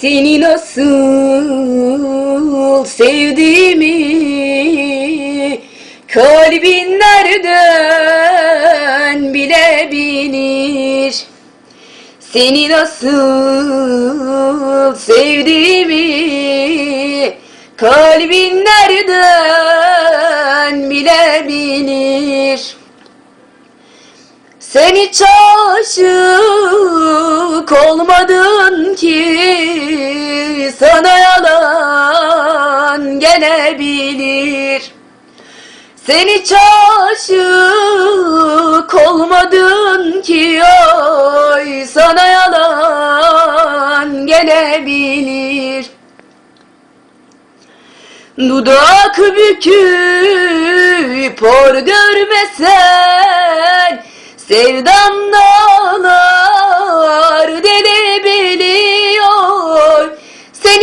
Seni nasıl sevdiğimi Kalbin nereden bilebilir Seni nasıl sevdiğimi Kalbin nereden bilebilir sen hiç aşık olmadın ki sana yalan gelebilir. Sen hiç aşık olmadın ki oy sana yalan gelebilir. Dudak büküp hor görmesen Sevdam dağlar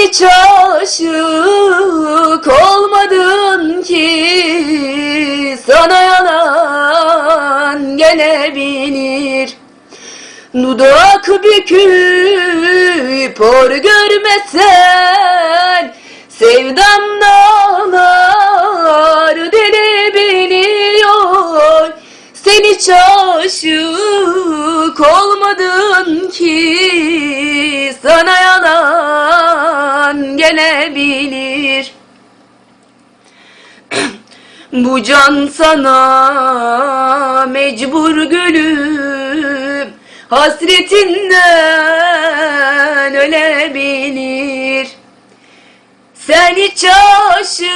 hiç aşık olmadın ki. Sana yalan gelebilir Dudak büküp hor görmesen Sevdam dağlar delebiliyor Sen hiç aşık olmadın ki Sana gelebilir Bu can sana mecbur gülüm Hasretinden ölebilir. Sen hiç aşık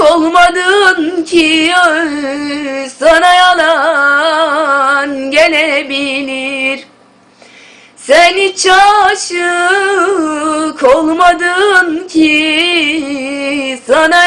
olmadın ki Sana yalan gelebilir. Sen hiç aşık olmadın ki. Sana